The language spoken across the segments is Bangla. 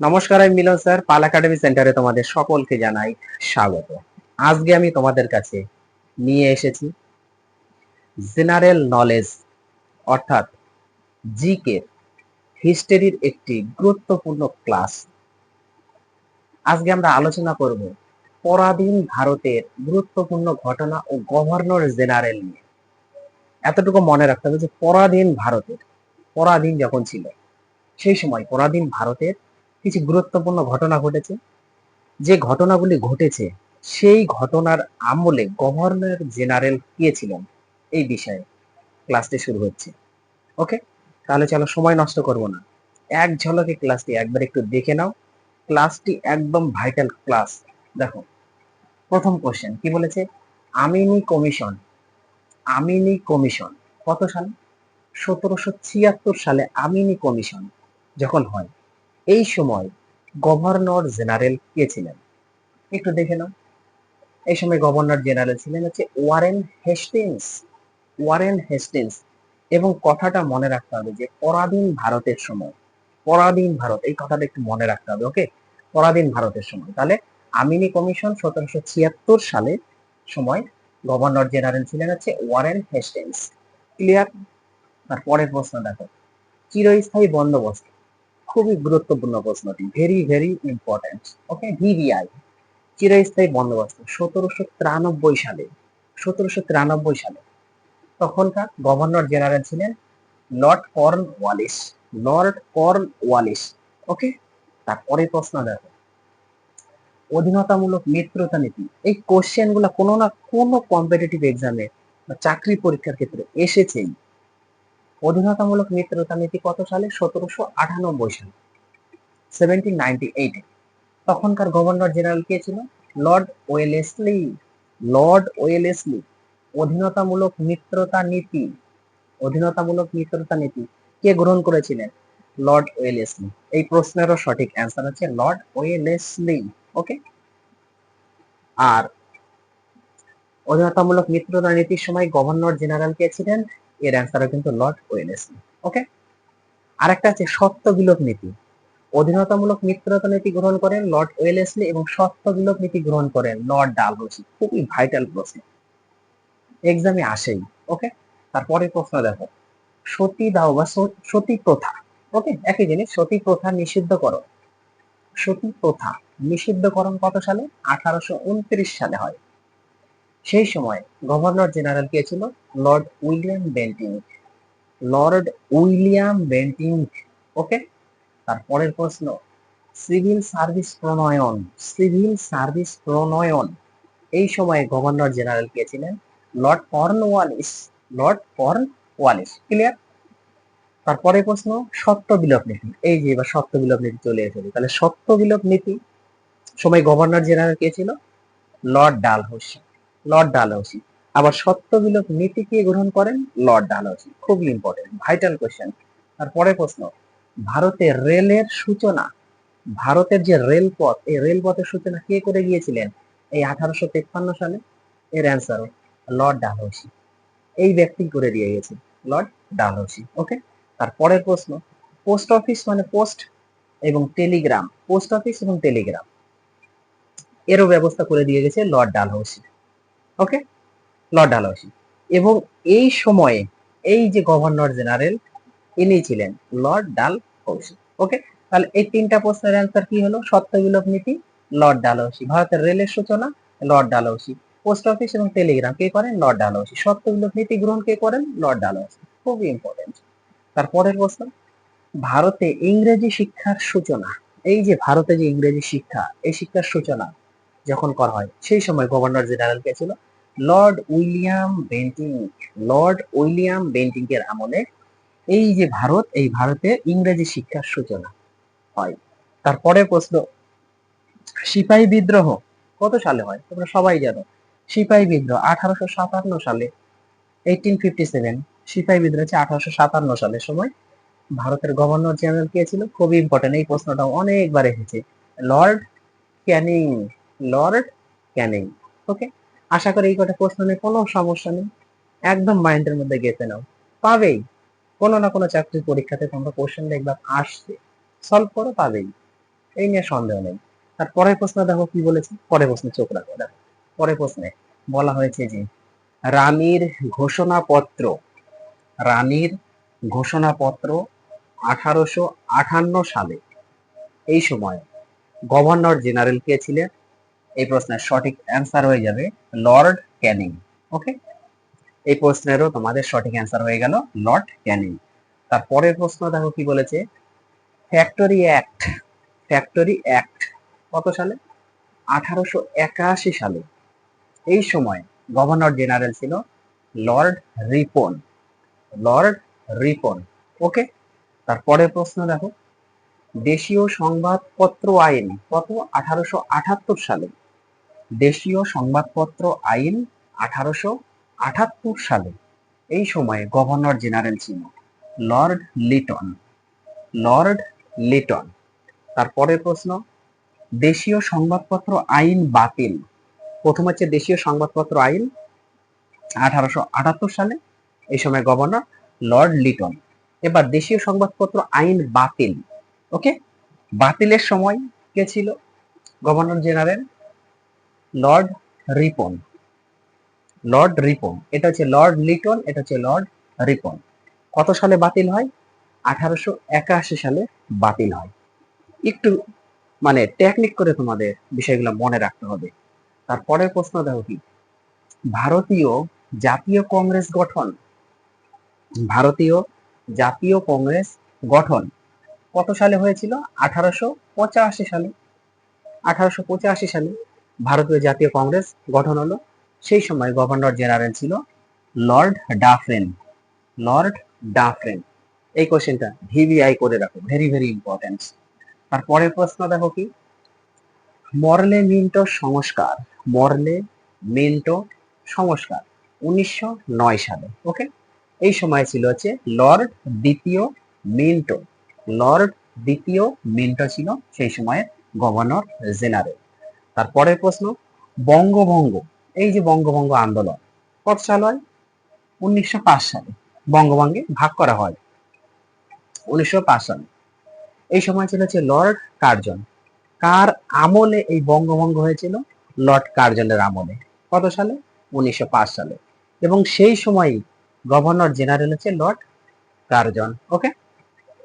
নমস্কার, আমি মিলন স্যার, পাল একাডেমি সেন্টারে তোমাদের সকলকে জানাই স্বাগত। আজকে আমি তোমাদের কাছে নিয়ে এসেছি জেনারেল নলেজ অর্থাৎ জিকে হিস্টোরির একটি গুরুত্বপূর্ণ ক্লাস আজকে আমরা আলোচনা করব পরাধীন ভারতের গুরুত্বপূর্ণ ঘটনা ও গভর্নর জেনারেল নিয়ে। এতটুকু মনে রাখতে হবে যে পরাধীন ভারতের, পরাধীন যখন ছিল, সেই সময় পরাধীন ভারতের কিছু গুরুত্বপূর্ণ ঘটনা ঘটেছে। যে ঘটনাগুলি ঘটেছে, সেই ঘটনার আমলে গভর্নর জেনারেল কে ছিলেন? এই বিষয়ে ক্লাসটি শুরু হচ্ছে। ওকে তাহলে চলো সময় নষ্ট করব না। এক ঝলকে ক্লাসটি একবার একটু দেখে নাও। ক্লাসটি একদম ভাইটাল ক্লাস দেখো, প্রথম কোশ্চেন কি বলেছে? আমিনি কমিশন আমিনি কমিশন কত সালে? সতেরোশো ছিয়াত্তর সালে আমিনি কমিশন যখন হয় এই সময় গভর্নর জেনারেল কে ছিলেন? একটু দেখে নাও। এই সময় গভর্নর জেনারেল ছিলেন হচ্ছে ওয়ারেন হেস্টিংস। Warren Hastings. এবং কথাটা মনে রাখতে হবে যে পরাধীন ভারতের সময়, পরাধীন ভারত, এই কথাটা একটু মনে রাখতে হবে ওকে পরাধীন ভারতের সময়। তাহলে আমিনি কমিশন সতেরোশো ছিয়াত্তর সালে সময় গভর্নর জেনারেল ছিলেন হচ্ছে ওয়ারেন হেস্টিংস। ক্লিয়ার তারপরের প্রশ্ন দেখো। চিরস্থায়ী বন্দোবস্ত। খুবই গুরুত্বপূর্ণ প্রশ্নটি very very important okay VVI চিরস্থায়ী বন্দোবস্ত, সতেরোশো তিরানব্বই সালে, সতেরোশো তিরানব্বই সালে। তখনকার গভর্নর জেনারেল ছিলেন lord Cornwallis, lord Cornwallis okay তারপরে প্রশ্ন দেখো। অধীনতামূলক মিত্রতা নীতি, এই কোশ্চেনগুলো কোনো না কোনো কম্পিটিটিভ এক্সামে বা চাকরি পরীক্ষার ক্ষেত্রে এসেছেই। অধীনতামূলক মিত্রতা নীতি কত সালে? সতেরোশো আটানব্বই সালে। সেভেন্টিন নাইনটি তখনকার গভর্নর জেনারেল কে ছিল? Lord Wellesley. Lord Wellesley. অধীনতামূলক মিত্রতা নীতি। অধীনতামূলক মিত্রতা নীতি। কে গ্রহণ করেছিলেন? Lord Wellesley. এই প্রশ্নেরও সঠিক অ্যান্সার হচ্ছে লর্ড ওয়েলেসলি। ওকে? আর অধীনতামূলক মিত্রতা নীতির সময় গভর্নর জেনারেল কে ছিলেন? এর অ্যান্সারও কিন্তু লর্ড ওয়েলেসলি ওকে আরেকটা আছে সত্য বিলোপ নীতি। অধীনতামূলক মিত্রতা নীতি গ্রহণ করেন লর্ড ওয়েলেসলি এবং সত্য বিলোপ নীতি গ্রহণ করেন লর্ড ডালহৌসি খুবই ভাইটাল প্রশ্ন। এক্সামে আসেই ওকে তারপরে প্রশ্ন দেখো। সতী দাও বা সতী প্রথা ওকে একই জিনিস, সতী প্রথা নিষিদ্ধ করো সতী প্রথা নিষিদ্ধকরণ কত সালে? আঠারোশো উনত্রিশ সালে হয়। সেই সময় গভর্নর জেনারেল কে ছিল? Lord William Bentinck. Lord William Bentinck, okay? তারপরের প্রশ্ন, সিভিল সার্ভিস প্রণয়ন, সিভিল সার্ভিস প্রণয়ন। এই সময়ে গভর্নর জেনারেল কে ছিলেন? Lord Cornwallis lord Cornwallis clear তারপরে প্রশ্ন, সত্য বিলোপ নীতি। এই যে এবার সত্য বিলোপ নীতি চলে এসেছে, তাহলে সত্য বিলোপ নীতি? সময় গভর্নর জেনারেল কে ছিল? লর্ড ডালহৌসি। লর্ড ডালহৌসি আবার সত্য বিলোপ নীতি কে গ্রহণ করেন? লর্ড ডালহৌসি খুবই ইম্পর্টেন্ট ভাইটাল কোশ্চেন তারপরে প্রশ্ন, ভারতের রেলের সূচনা। ভারতের যে রেলপথ, এই রেলপথের সূচনা কে করে গিয়েছিলেন? এই আঠারোশো তেপ্পান্ন সালে? এর অ্যান্সার লর্ড ডালহৌসি এই ব্যক্তি করে দিয়ে গেছে লর্ড ডালহৌসি ওকে তারপরের প্রশ্ন পোস্ট অফিস মানে পোস্ট এবং টেলিগ্রাম পোস্ট অফিস এবং টেলিগ্রাম এরও ব্যবস্থা করে দিয়ে গেছে lord Dalhousie okay? Lord Dalhousie. এবং এই সময়ে এই যে গভর্নর জেনারেল, ইনি ছিলেন লর্ড ডালহৌসি, ওকে? তাহলে এই তিনটা প্রশ্নের অ্যান্সার কি হলো? সত্য বিলোপ নীতি, লর্ড ডালহৌসি। ভারতের রেলের সূচনা, লর্ড ডালহৌসি। পোস্ট অফিস এবং টেলিগ্রাম, কে করেন? Lord Dalhousie. সত্য বিলোপ নীতি গ্রহণ কে করেন? Lord Dalhousie. খুবই ইম্পর্টেন্ট তারপরের প্রশ্ন, ভারতে ইংরেজি শিক্ষার সূচনা, এই যে ভারতে যে ইংরেজি শিক্ষা, এই শিক্ষার সূচনা যখন করা হয়। সেই সময় গভর্নর জেনারেল কে ছিল lord William Bentinck. Lord William Bentinck এর আমলে এই যে ভারত, এই ভারতে ইংরেজি শিক্ষার সূচনা হয়। তারপরে প্রশ্ন, সিপাহী বিদ্রোহ কত সালে হয়? তোমরা সবাই জানো, সিপাহী বিদ্রোহ আঠারোশো সাতান্ন সালে এইটিন ফিফটি সেভেন সিপাহী বিদ্রোহ হচ্ছে আঠারোশো সাতান্ন সালের সময়। ভারতের গভর্নর জেনারেল কে ছিল? খুবই ইম্পর্টেন্ট এই প্রশ্নটা অনেকবার এসেছে। Lord Canning. Lord Canning. Okay আশা করি এই কটা প্রশ্ন নিয়ে কোনো সমস্যা নেই। একদম মাইন্ডের মধ্যে গেঁথে নাও। পাবেই। কোনো না কোনো চাকরির পরীক্ষাতে তোমরা কোশ্চেন দেখবা আসছে। সলভ করো, পাবেই। এই নিয়ে সন্দেহ নেই। তার পরের প্রশ্ন দেখো কি বলেছে? পরের প্রশ্নে চোখ রাখো। দেখো, পরের প্রশ্নে বলা হয়েছে যে, রানীর ঘোষণাপত্র রানীর ঘোষণাপত্র আঠারোশো আঠান্ন সালে, এই সময় গভর্নর জেনারেল কে ছিলেন? এই প্রশ্নের সঠিক অ্যান্সার হয়ে যাবে লর্ড ক্যানিং ওকে এই প্রশ্নেরও তোমাদের সঠিক অ্যান্সার হয়ে গেল লর্ড ক্যানিং তারপরের প্রশ্ন দেখো কি বলেছে? ফ্যাক্টরি অ্যাক্ট ফ্যাক্টরি অ্যাক্ট কত সালে? আঠারোশো একাশি সালে। এই সময় গভর্নর জেনারেল ছিল lord Ripon lord Ripon okay তারপরের প্রশ্ন দেখো। দেশীয় সংবাদপত্র আইন কত? আঠারোশো সালে। দেশীয় সংবাদপত্র আইন আঠারোশো আঠাত্তর সালে। এই সময়ে গভর্নর জেনারেল ছিল লর্ড লিটন। Lord Lytton. তারপরের প্রশ্ন, দেশীয় সংবাদপত্র আইন বাতিল। প্রথম হচ্ছে দেশীয় সংবাদপত্র আইন আঠারোশো আটাত্তর সালে। এই সময় গভর্নর লর্ড লিটন। এবার দেশীয় সংবাদপত্র আইন বাতিল। ওকে? বাতিলের সময় কে ছিল? Governor general lord Ripon lord Ripon এটা হচ্ছে লর্ড লিটন এটা হচ্ছে লর্ড রিপন কত সালে বাতিল হয়? আঠারোশো একাশি সালে বাতিল হয়। একটু মানে টেকনিক করে তোমাদের বিষয়গুলো মনে রাখতে হবে। তারপরের প্রশ্ন দেখো কি? ভারতীয় জাতীয় কংগ্রেস গঠন। ভারতীয় জাতীয় কংগ্রেস গঠন কত সালে হয়েছিল? আঠারোশো পঁচাশি সালে। আঠারোশো পঁচাশি সালে। ভারতীয় জাতীয় কংগ্রেস গঠন হলো। সেই সময় গভর্নর জেনারেল ছিল লর্ড ডাফরেন। Lord Dufferin. এই কোশ্চেনটা ভিভিআই করে রাখো। ভেরি ভেরি ইম্পর্টেন্ট তারপরের প্রশ্ন দেখো কি? মরলে মিন্টো সংস্কার, মরলে মিন্টো সংস্কার। উনিশশো নয় সালে ওকে এই সময় ছিল হচ্ছে লর্ড দ্বিতীয় মিন্টো। লর্ড দ্বিতীয় মিন্টো ছিল সেই সময়ের গভর্নর জেনারেল। তারপরের প্রশ্ন, বঙ্গভঙ্গ, এই যে বঙ্গভঙ্গ আন্দোলন, কত সাল হয়? উনিশশো পাঁচ সালে বঙ্গভঙ্গে ভাগ করা হয়। উনিশশো পাঁচ সালে। এই সময় ছিল হচ্ছে লর্ড কার্জন। কার আমলে এই বঙ্গভঙ্গ হয়েছিল? লর্ড কার্জনের আমলে। কত সালে? উনিশশো পাঁচ সালে। এবং সেই সময়ই গভর্নর জেনারেল হচ্ছে lord Curzon. Okay?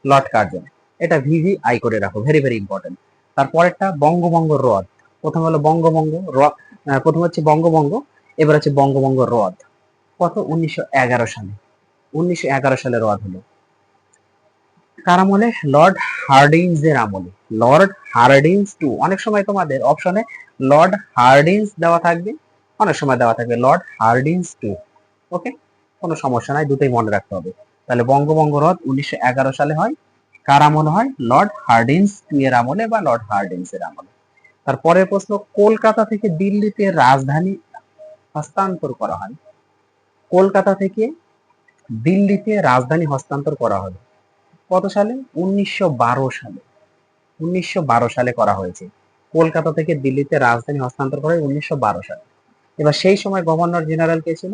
Lord Curzon. এটা ভিভি আই করে রাখো। ভেরি ভেরি ইম্পর্টেন্ট তারপরেরটা বঙ্গভঙ্গ হ্রদ প্রথম হলো আহ, প্রথম হচ্ছে বঙ্গভঙ্গ এবার হচ্ছে বঙ্গভঙ্গ হ্রদ কত? উনিশশো এগারো সালে। উনিশশো এগারো সালে হ্রদ হলো। কার আমলে? লর্ড হার্ডিংস এর আমলে। লর্ড হার্ডিংস টু অনেক সময় তোমাদের অপশনে লর্ড হার্ডিংস দেওয়া থাকবে অনেক সময় দেওয়া থাকবে লর্ড হার্ডিংস টু ওকে কোনো সমস্যা নাই দুটোই মনে রাখতে হবে। তাহলে বঙ্গভঙ্গ হ্রদ উনিশশো এগারো সালে হয়। কার আমলে হয়? লর্ড হার্ডিংস টু এর আমলে বা লর্ড হার্ডিংস এর আমলে। তারপরের প্রশ্ন, কলকাতা থেকে দিল্লিতে রাজধানী হস্তান্তর করা হয়। কলকাতা থেকে দিল্লিতে রাজধানী হস্তান্তর করা হবে কত সালে? উনিশশো বারো সালে। উনিশশো বারো সালে করা হয়েছে। কলকাতা থেকে দিল্লিতে রাজধানী হস্তান্তর করা হয় উনিশশো বারো সালে। এবার সেই সময় গভর্নর জেনারেল কে ছিল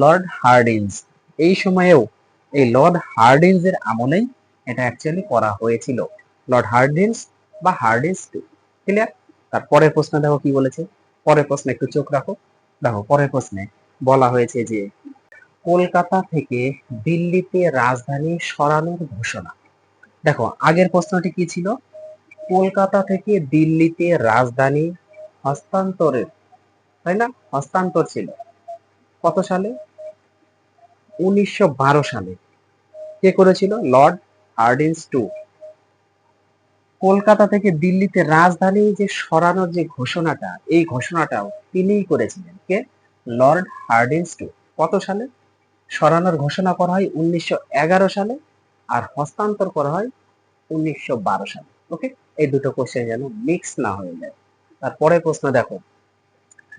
লর্ড হার্ডিন্স এই সময়েও এই লর্ড হার্ডিন্স এর আমলেই এটা অ্যাকচুয়ালি করা হয়েছিল। লর্ড হার্ডিন্স বা হার্ডিন্স টু। ক্লিয়ার তারপরের প্রশ্ন দেখো কি বলেছে? পরের প্রশ্নে একটু চোখ রাখো। দেখো, পরের প্রশ্নে বলা হয়েছে যে, কলকাতা থেকে দিল্লিতে রাজধানী সরানোর ঘোষণা। দেখো, আগের প্রশ্নটি কি ছিল? কলকাতা থেকে দিল্লিতে রাজধানী হস্তান্তরের, তাই না? হস্তান্তর ছিল। কত সালে? উনিশশো বারো সালে। কে করেছিল? Lord Hardinge two. কলকাতা থেকে দিল্লিতে রাজধানী যে সরানোর যে ঘোষণাটা, এই ঘোষণাটাও তিনিই করেছিলেন। কে? Lord Hardinge two. কত সালে? সরানোর ঘোষণা করা হয় উনিশশো এগারো সালে আর হস্তান্তর করা হয় উনিশশো বারো সালে। ওকে? এই দুটো কোশ্চেন যেন মিক্স না হয়ে যায়। তারপরে প্রশ্ন দেখো।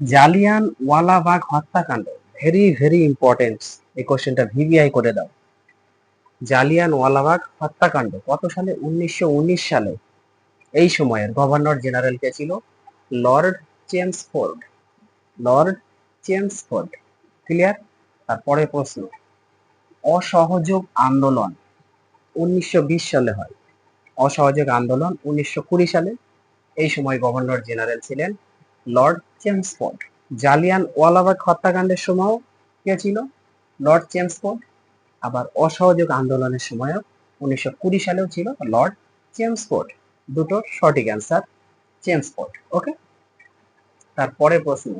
জালিয়ান ওয়ালাবাগ হত্যাকাণ্ড ভেরি ভেরি ইম্পর্টেন্ট এই কোশ্চেনটা ভিভিআই করে দাও। জালিয়ান ওয়ালাবাগ হত্যাকাণ্ড, কত সালে? উনিশশো উনিশ সালে। এই সময়ের গভর্নর জেনারেল কে ছিল? Lord Chelmsford. Lord Chelmsford, clear? তারপরে প্রশ্ন। অসহযোগ আন্দোলন উনিশশো বিশ সালে হয়। অসহযোগ আন্দোলন উনিশশো কুড়ি সালে। এই সময় গভর্নর জেনারেল ছিলেন লর্ড চেমসফোর্ড। জালিয়ান ওয়ালাবাগ হত্যাকাণ্ডের সময়ও কে ছিল? Lord Chelmsford. আবার অসহযোগ আন্দোলনের সময়ও উনিশশো কুড়ি সালেও ছিল লর্ড চেমসফোর্ড। দুটো সঠিক অ্যান্সার চেঞ্জ চেমসফোর্ড ওকে তারপরে প্রশ্ন,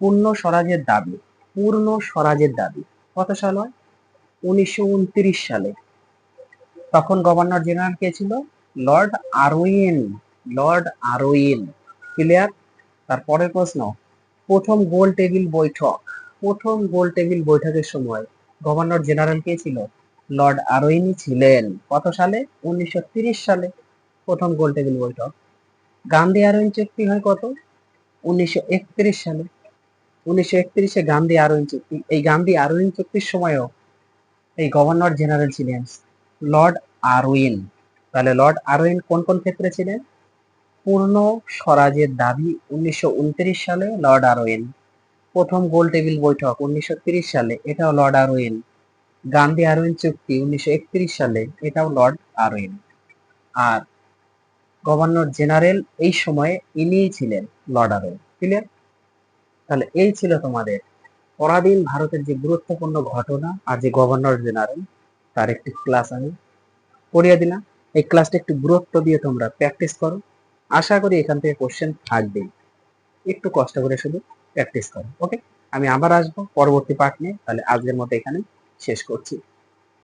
পূর্ণ স্বরাজের দাবি, পূর্ণ স্বরাজের দাবি কত সাল হয়? উনিশশো উনত্রিশ সালে। তখন গভর্নর জেনারেল কে ছিল? Lord Irwin lord Irwin clear তারপরের প্রশ্ন, প্রথম গোল টেবিল বৈঠক, প্রথম গোল টেবিল বৈঠকের সময় গভর্নর জেনারেল কে ছিল? লর্ড আরউইনই ছিলেন। কত সালে? উনিশশো সালে। প্রথম গোল টেবিল বৈঠক গান্ধী আরউইন চুক্তি হয় কত? উনিশশো একত্রিশ সালে। উনিশশো একত্রিশে গান্ধী আরউইন চুক্তি এই গান্ধী আরউইন চুক্তির সময়ও এই গভর্নর জেনারেল ছিলেন লর্ড আরউইন তাহলে লর্ড আরউইন কোন কোন ক্ষেত্রে ছিলেন? পূর্ণ স্বরাজের দাবি উনিশশো উনত্রিশ সালে লর্ড আরউইন প্রথম গোল টেবিল বৈঠক উনিশশো সালে, এটাও লর্ড আরউইন গান্ধী আরউইন চুক্তি উনিশশো একত্রিশ সালে, এটাও লর্ড আরউইন আর গভর্নর জেনারেল এই সময়ে ইনিই ছিলেন লর্ড আরউইন ক্লিয়ার তাহলে এই ছিল তোমাদের পরাধীন ভারতের যে গুরুত্বপূর্ণ ঘটনা আর যে গভর্নর জেনারেল, তার একটি ক্লাস আমি পড়িয়ে দিলাম। এই ক্লাসটা একটু গুরুত্ব দিয়ে তোমরা প্র্যাকটিস করো। আশা করি এখান থেকে কোশ্চেন থাকবেই। একটু কষ্ট করে শুধু প্র্যাকটিস করো ওকে আমি আবার আসব পরবর্তী পার্ট নিয়ে, তাহলে আজকের মতো এখানে শেষ করছি।